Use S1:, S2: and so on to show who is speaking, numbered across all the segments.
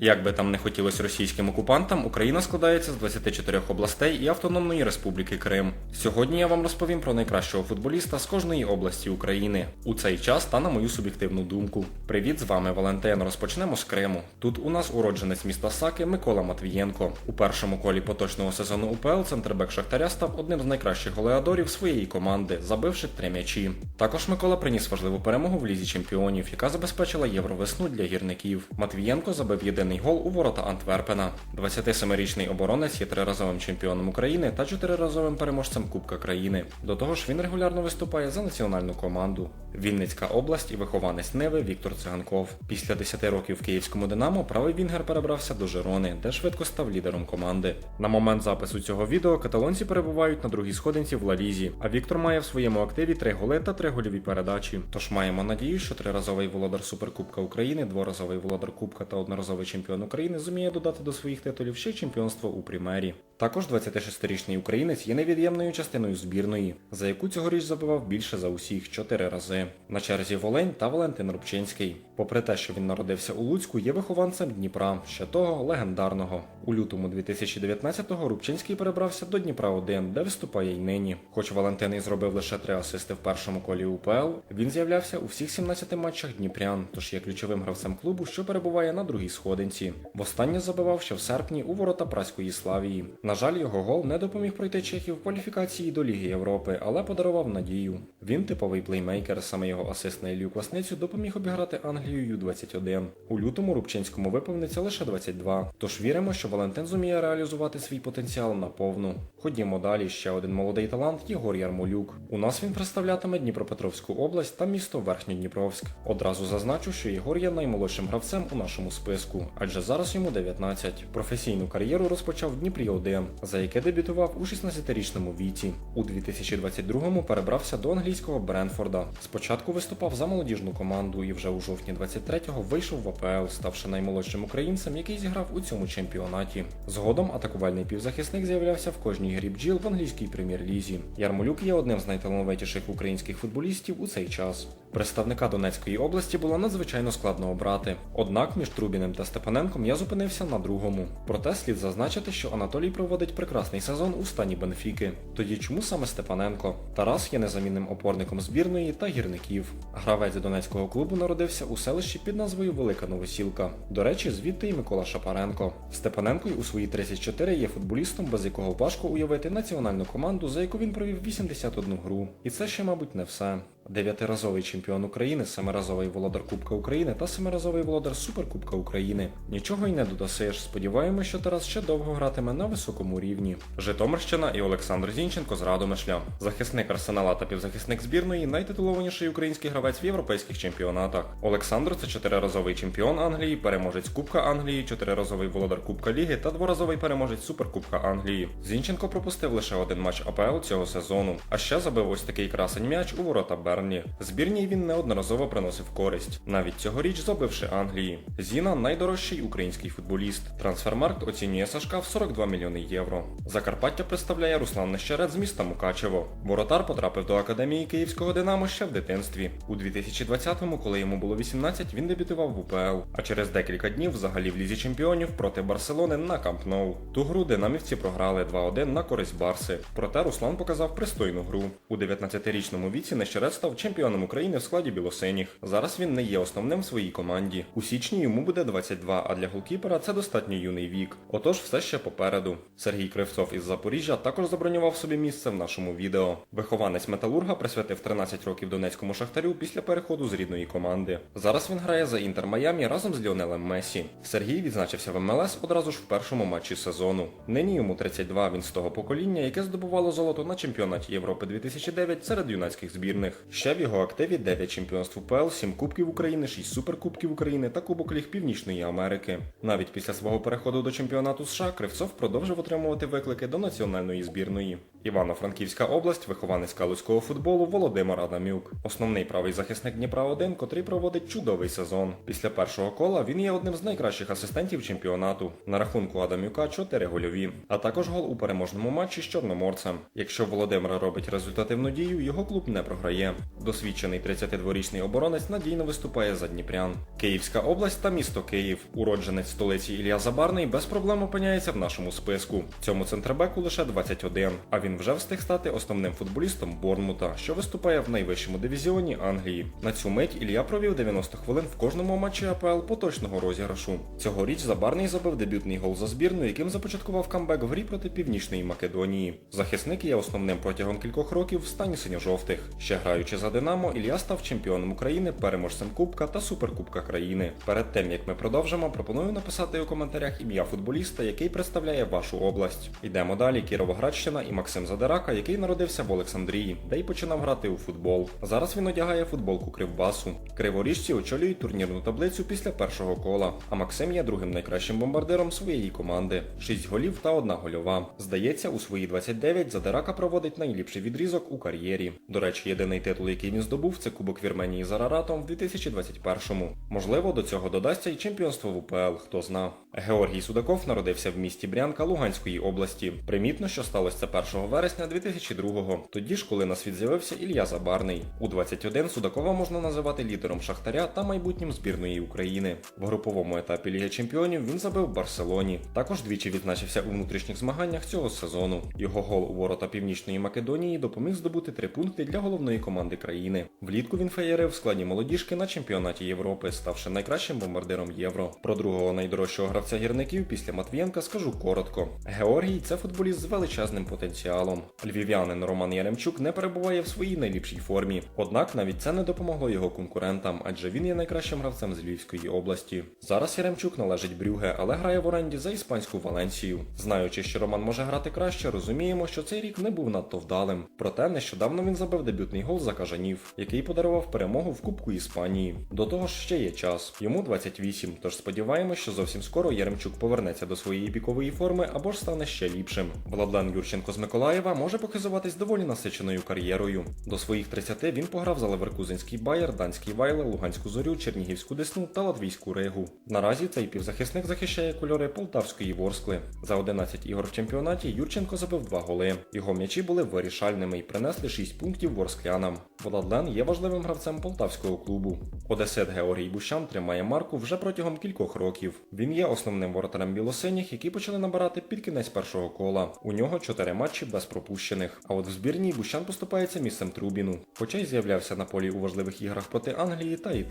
S1: Як би там не хотілося російським окупантам, Україна складається з 24 областей і Автономної Республіки Крим. Сьогодні я вам розповім про найкращого футболіста з кожної області України у цей час та на мою суб'єктивну думку. Привіт, з вами Валентин. Розпочнемо з Криму. Тут у нас уродженець міста Саки Микола Матвієнко. У першому колі поточного сезону УПЛ центрбек Шахтаря став одним з найкращих голеадорів своєї команди, забивши три м'ячі. Також Микола приніс важливу перемогу в лізі чемпіонів, яка забезпечила євровесну для гірників. Матвієнко забив єдиний гол у ворота Антверпена. 27-річний оборонець є триразовим чемпіоном України та чотириразовим переможцем Кубка країни. До того ж, він регулярно виступає за національну команду. Вінницька область і вихованець Неви Віктор Циганков. Після 10 років в київському Динамо правий Вінгер перебрався до Жерони, де швидко став лідером команди. На момент запису цього відео каталонці перебувають на другій сходинці в Лалізі, а Віктор має в своєму активі три голи та три гольові передачі. Тож маємо надію, що триразовий володар Суперкубка України, дворазовий володар Кубка та одноразовий чемпіон України зуміє додати до своїх титулів ще чемпіонство у Примері. Також 26-річний українець є невід'ємною частиною збірної, за яку цьогоріч забивав більше за усіх чотири рази. На черзі Волень та Валентин Рубчинський. Попри те, що він народився у Луцьку, є вихованцем Дніпра, ще того легендарного. У лютому 2019-го Рубчинський перебрався до Дніпра 1 де виступає й нині. Хоч Валентин і зробив лише три асисти в першому колі УПЛ, він з'являвся у всіх 17 матчах Дніпрян, тож є ключовим гравцем клубу, що перебуває на другій сходинці. Востаннє забивав ще в серпні у ворота праської Славії. На жаль, його гол не допоміг пройти чехів в кваліфікації до Ліги Європи, але подарував надію. Він типовий плеймейкер, саме його асист на Ілью Квасницю допоміг обіграти Англію Ю-21. У лютому Рубчинському виповниться лише 22. Тож віримо, що Валентин зуміє реалізувати свій потенціал наповну. Ходімо далі. Ще один молодий талант Єгор Ярмолюк. У нас він представлятиме Дніпропетровську область та місто Верхньодніпровськ. Одразу зазначу, що Єгор є наймолодшим гравцем у нашому списку, адже зараз йому 19. Професійну кар'єру розпочав в Дніпрі 1 за яке дебютував у 16-річному віці. У 2022-му перебрався до англійського Бренфорда. Спочатку виступав за молодіжну команду і вже у жовтні 23-го вийшов в АПЛ, ставши наймолодшим українцем, який зіграв у цьому чемпіонаті. Згодом атакувальний півзахисник з'являвся в кожній грі бджіл в англійській прем'єр-лізі. Ярмолюк є одним з найталановитіших українських футболістів у цей час. Представника Донецької області було надзвичайно складно обрати. Однак між Трубіним та Степаненком я зупинився на другому. Проте слід зазначити, що Анатолій проводить прекрасний сезон у стані Бенфіки. Тоді чому саме Степаненко? Тарас є незамінним опорником збірної та гірників. Гравець донецького клубу народився у селищі під назвою Велика Новосілка. До речі, звідти і Микола Шапаренко. Степаненко й у свої 34 є футболістом, без якого важко уявити національну команду, за яку він провів 81 гру. І це ще, мабуть, не все. Дев'ятиразовий чемпіон України, семиразовий володар Кубка України та семиразовий володар Суперкубка України. Нічого й не додасиш. Сподіваємося, що Тарас ще довго гратиме на високому рівні. Житомирщина і Олександр Зінченко з Радомишля. Захисник арсенала та півзахисник збірної найтитулованіший український гравець в європейських чемпіонатах. Олександр це чотириразовий чемпіон Англії, переможець Кубка Англії, чотириразовий володар Кубка Ліги та дворазовий переможець Суперкубка Англії. Зінченко пропустив лише один матч АПЛ цього сезону, а ще забив ось такий красень м'яч у ворота Бернлі. Збірній він неодноразово приносив користь, навіть цьогоріч забивши Англії. Зіна найдорожчий український футболіст. Трансфермаркт оцінює Сашка в 42 мільйони євро. Закарпаття представляє Руслан Нещерет з міста Мукачево. Воротар потрапив до академії київського Динамо ще в дитинстві. У 2020-му, коли йому було 18, він дебютував в УПЛ. А через декілька днів взагалі в лізі чемпіонів проти Барселони на Камп Ноу. Ту гру динамівці програли 2-1 на користь Барси. Проте Руслан показав пристойну гру. У 19-річному віці Нещерет став чемпіоном України в складі білосиніх. Зараз він не є основним в своїй команді. У січні йому буде 22, а для голкіпера це достатньо юний вік. Отож, все ще попереду. Сергій Кривцов із Запоріжжя також забронював собі місце в нашому відео. Вихованець Металурга присвятив 13 років Донецькому шахтарю після переходу з рідної команди. Зараз він грає за Інтер Майамі разом з Ліонелем Месі. Сергій відзначився в МЛС одразу ж в першому матчі сезону. Нині йому 32, він з того покоління, яке здобувало золото на чемпіонаті Європи 2009 серед юнацьких збірних. Ще в його активі 9 чемпіонств УПЛ, 7 Кубків України, 6 Суперкубків України та Кубок Ліг Північної Америки. Навіть після свого переходу до чемпіонату США Кривцов продовжив отримувати виклики до національної збірної. Івано-Франківська область, вихованець калузького футболу Володимир Адамюк. Основний правий захисник Дніпра 1 котрий проводить чудовий сезон. Після першого кола він є одним з найкращих асистентів чемпіонату. На рахунку Адамюка 4 гольові, а також гол у переможному матчі з Чорноморцем. Якщо Володимир робить результативну дію, його клуб не програє. Досвідчений 32-річний оборонець надійно виступає за Дніпрян. Київська область та місто Київ. Уродженець столиці Ілля Забарний без проблем опиняється в нашому списку. Цьому центрбеку лише 21, а він вже встиг стати основним футболістом Борнмута, що виступає в найвищому дивізіоні Англії. На цю мить Ілля провів 90 хвилин в кожному матчі АПЛ поточного розіграшу. Цьогоріч Забарний забив дебютний гол за збірну, яким започаткував камбек в грі проти Північної Македонії. Захисник є основним протягом кількох років в стані синьо-жовтих. Ще граючи за Динамо, Ілля став чемпіоном України, переможцем Кубка та Суперкубка країни. Перед тим як ми продовжимо, пропоную написати у коментарях ім'я футболіста, який представляє вашу область. Йдемо далі. Кіровоградщина і Максим Задирака, який народився в Олександрії, де й починав грати у футбол. Зараз він одягає футболку Кривбасу. Криворіжці очолюють турнірну таблицю після першого кола. А Максим є другим найкращим бомбардиром своєї команди. 6 голів та одна гольова. Здається, у свої 29 Задирака проводить найліпший відрізок у кар'єрі. До речі, єдиний титул, який він здобув, це Кубок Вірменії з Араратом в 2021-му. Можливо, до цього додасться й чемпіонство в УПЛ, хто зна. Георгій Судаков народився в місті Брянка Луганської області. Примітно, що сталося це 1 вересня 2002-го, тоді ж, коли на світ з'явився Ілля Забарний. У 21 Судакова можна називати лідером Шахтаря та майбутнім збірної України. В груповому етапі Ліги Чемпіонів він забив Барселоні. Також двічі відзначився у внутрішніх змаганнях цього сезону. Його гол у ворота Північної Македонії допоміг здобути три пункти для головної команди країни. Влітку він феєрив в складі молодіжки на чемпіонаті Європи, ставши найкращим бомбардиром євро. Про другого найдорожчого гравця гірників після Матвієнка скажу коротко. Георгій це футболіст з величезним потенціалом. Львів'янин Роман Яремчук не перебуває в своїй найліпшій формі. Однак навіть це не допомогло його конкурентам, адже він є найкращим гравцем з Львівської області. Зараз Яремчук належить Брюге, але грає в оренді за іспанську Валенсію. Знаючи, що Роман може грати краще, розуміємо, що цей рік не був надто вдалим. Проте нещодавно він забив дебютний гол за кажанів, який подарував перемогу в Кубку Іспанії. До того ж ще є час. Йому 28, тож сподіваємось, що зовсім скоро Яремчук повернеться до своєї пікової форми або ж стане ще ліпшим. Владлен Юрченко з Миколаєва може показуватись доволі насиченою кар'єрою. До своїх 30 він пограв за Леверкузенський Байер, Данський Вайле, Луганську зорю, Чернігівську Десну та Латвійську Ригу. Наразі цей півзахисник захищає кольори Полтавської Ворскли. За 11 ігор в чемпіонаті Юрченко забив 2 голи. Його м'ячі були вирішальними і принесли 6 пунктів ворсклянам. Владлен є важливим гравцем полтавського клубу. Одесит Георгій Бущан тримає марку вже протягом кількох років. Він є основним воротарем білосиніх, які почали набирати під кінець першого кола. У нього 4 матчі без пропущених. А от в збірній Бущан поступається місцем Трубіну, хоча й з'являвся на полі у важливих іграх проти Англії та Італії.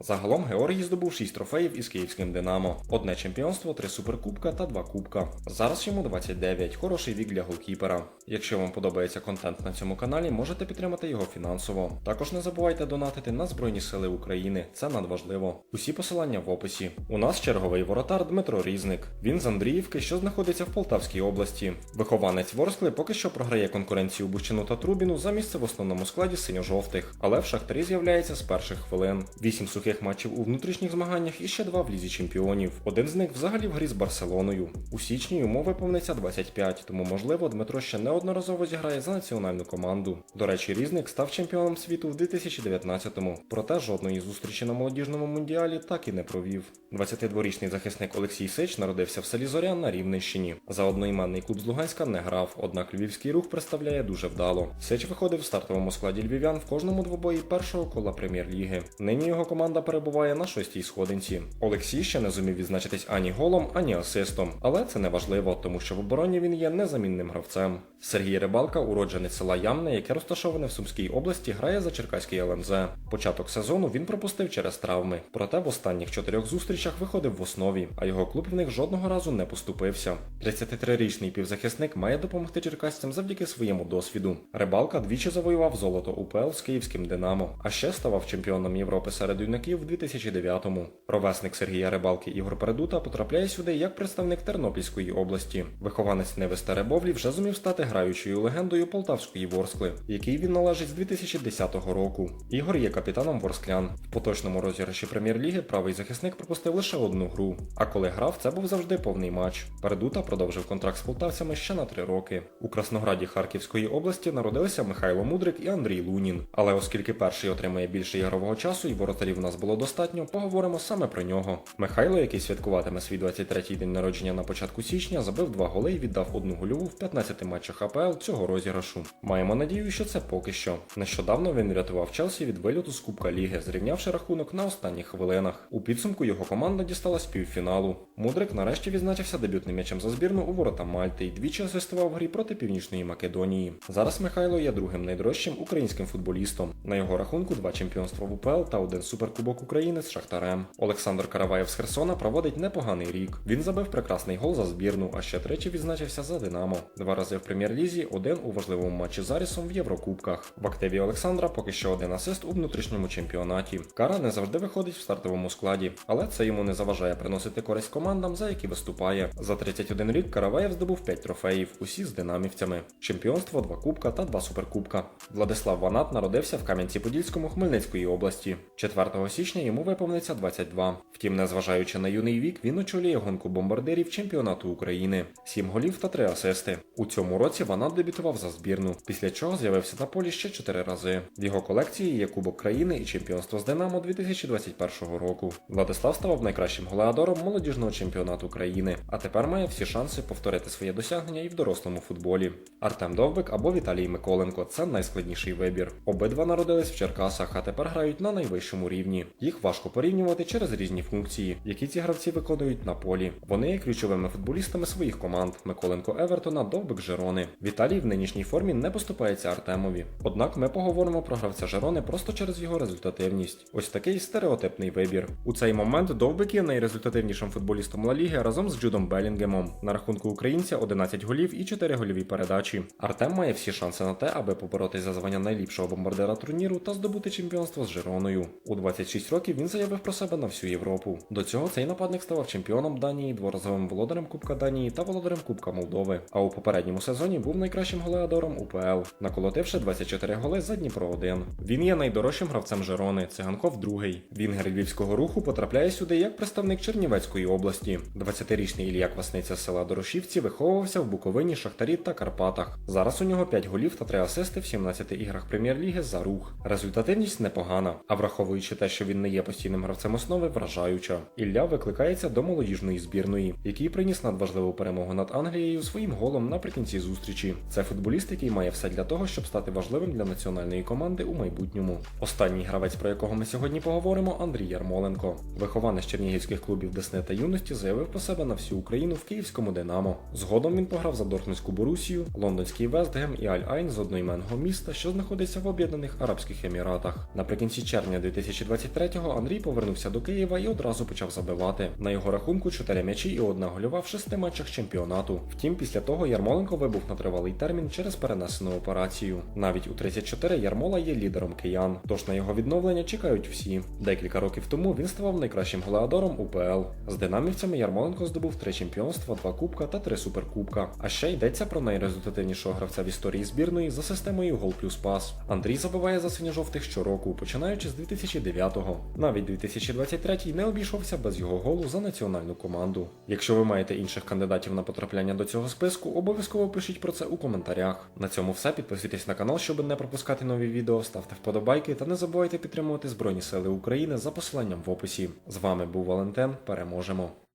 S1: Загалом Георгій здобув 6 трофеїв із київським Динамо, одне чемпіонство, 3 суперкубка та 2 кубка. Зараз йому 29, хороший вік для голкіпера. Якщо вам подобається контент на цьому каналі, можете підтримати його фінансово. Також не забувайте донатити на Збройні Сили України, це надважливо. Усі посилання в описі. У нас черговий воротар Дмитро Різник. Він з Андріївки, що знаходиться в Полтавській області. Вихованець Ворскли поки що програє конкуренцію Бущину та Трубіну за місце в основному складі синьо-жовтих, але в Шахтарі з'являється з перших хвилин. Вісім сухих матчів у внутрішніх змаганнях і ще два в лізі чемпіонів. Один з них взагалі в грі з Барселоною. У січні йому виповниться 25, тому можливо Дмитро ще неодноразово зіграє за національну команду. До речі, різник став чемпіоном світу в 2019-му, проте жодної зустрічі на молодіжному мундіалі так і не провів. 22-річний захисник Олексій Сич народився в селі Зорян на Рівненщині. За одноіменний клуб з Луганська не грав, однак львівський рух представляє дуже вдало. Сич виходив в стартовому складі львів'ян в кожному двобої першого кола прем'єр-ліги. Нині його команда перебуває на шостій сходинці. Олексій ще не зумів відзначитись ані голом, ані асистом, але це не важливо, тому що в обороні він є незамінним гравцем. Сергій Рибалка, уродженець села Ямне, яке розташоване в Сумській області, грає за Черкаський ЛНЗ. Початок сезону він пропустив через травми, проте в останніх чотирьох зустрічах виходив в основі, а його клуб в них жодного разу не поступився. 33-річний півзахисник має допомогти черкасцям завдяки своєму досвіду. Рибалка двічі завоював золото УПЛ з київським Динамо, а ще ставав чемпіоном Європи серед юнаків в 2009-му. Ровесник Сергія Рибалки Ігор Передута потрапляє сюди як представник Тернопільської області. Вихованець Неви Старебовлі вже зумів стати граючою легендою Полтавської Ворскли, який він належить з 2010 року. Ігор є капітаном Ворсклян. В поточному розіграші прем'єр-ліги правий захисник пропустив лише одну гру. А коли грав, це був завжди повний матч. Передута продовжив контракт з полтавцями ще на три роки. У Краснограді Харківської області народилися Михайло Мудрик і Андрій Лунін. Але оскільки перший отримує більше ігрового часу і воротарів у нас було достатньо, поговоримо саме про нього. Михайло, який святкуватиме свій 23-й день народження на початку січня, забив два голи і віддав одну гольову в 15 матчах АПЛ цього розіграшу. Маємо надію, що це поки що. Нещодавно він врятував Челсі від вильоту з Кубка Ліги, зрівнявши рахунок на останніх хвилинах. У підсумку його команда дісталась півфіналу. Мудрик нарешті відзначився дебютним м'ячем за збірну у ворота Мальти і двічі асистував в грі проти Північної Македонії. Зараз Михайло є другим найдорожчим українським футболістом. На його рахунку два чемпіонства в УПЛ та один суперкубок України з Шахтарем. Олександр Караваєв з Херсона проводить непоганий рік. Він забив прекрасний гол за збірну, а ще тричі відзначився за Динамо. Два рази в прем'єр-лізі, один у важливому матчі з Арісом в Єврокубках. В активі Олександра поки що один асист у внутрішньому чемпіонаті. Кара не завжди виходить в стартовому складі, але це йому не заважає приносити користь командам, за які виступає. За 31 рік Караваєв здобув 5 трофеїв, усі з динамівцями. Чемпіонство, два кубка та два суперкубка. Владислав Ванат народився в Кам'янці-Подільському Хмельницької області. 4 січня йому виповниться 22. Втім, незважаючи на юний вік, він очолює гонку бомбардирів чемпіонату України. 7 голів та 3 асисти. У цьому році Ванат дебютував за збірну, після чого з'явився на полі ще 4 рази. В його колекції є Кубок країни і чемпіонство з Динамо 2021 року. Владислав ставав найкращим голеадором молодіжного чемпіонату країни, а тепер має всі шанси повторити своє досягнення і в дорослому футболі. Артем Довбик або Віталій Миколенко це найскладніший вибір. Обидва народились в Черкасах, а тепер грають на найвищому рівні. Їх важко порівнювати через різні функції, які ці гравці виконують на полі. Вони є ключовими футболістами своїх команд: Миколенко Евертона, Довбик Жерони. Віталій в нинішній формі не поступається Артемові. Однак ми поговоримо про гравця Жерони просто через його результативність. Ось такий стереотипний вибір. У цей момент Довбик є найрезультативнішим футболістом Ла Ліги разом з Джудом Белінгемом. На рахунку українця 11 голів і 4 гольові передачі. Артем має всі шанси на те, аби поборотись за звання найліпшого бомбардира турніру та здобути чемпіонство з Жероною. У 26 років він заявив про себе на всю Європу. До цього цей нападник ставав чемпіоном Данії, дворазовим володарем Кубка Данії та володарем Кубка Молдови. А у попередньому сезоні був найкращим голеадором УПЛ, наколотивши 24 голи за Дніпро 1. Він є найдорожчим гравцем Жерони, циганков другий. Вінгер львівського руху потрапляє сюди як представник Чернівецької області. 20-річний Ілля Квасниця з села Дорошівці виховувався в Буковині, Шахтарі та Карпатах. Зараз у нього 5 голів та 3 асисти в 17 іграх прем'єр-ліги за рух. Результативність непогана, а враховуючи те, що він не є постійним гравцем основи, вражаюча. Ілля викликається до молодіжної збірної, який приніс надважливу перемогу над Англією своїм голом наприкінці зустрічі. Це футболіст, який має все для того, щоб стати важливим для національної команди у майбутньому. Останній гравець, про якого ми сьогодні поговоримо, Андрій Ярмоленко. Вихованець чернігівських клубів Десни та юності заявив про себе на всю Україну в київському Динамо. Згодом він пограв за Дортмундську Борусію, лондонський Вестгем і Аль-Айн з одноіменного міста, що знаходиться в Об'єднаних Арабських Еміратах. Наприкінці червня 2023-го Андрій повернувся до Києва і одразу почав забивати. На його рахунку 4 м'ячі і одна гольова в шести матчах чемпіонату. Втім, після того Ярмоленко вибув на тривалий термін через перенесену операцію. Навіть у 34 Ярмола є лідером киян, тож на його відновлення чекають всі. Декілька років тому він ставав найкращим голеадором УПЛ. З динамівцями Ярмоленко здобув три чемпіонства, два кубка та три суперкубка. А ще йдеться про найрезультативнішого гравця в історії збірної за системою гол плюс пас. Андрій забиває за синьо-жовтих щороку, починаючи з 2009-го. Навіть 2023-й не обійшовся без його голу за національну команду. Якщо ви маєте інших кандидатів на потрапляння до цього списку, обов'язково пишіть про це у коментарях. На цьому все. Підписуйтесь на канал, щоб не пропускати нові відео, ставте вподобайки та не забувайте підтримувати Збройні Сили України за посиланням в описі. З вами був Валентин. Переможемо!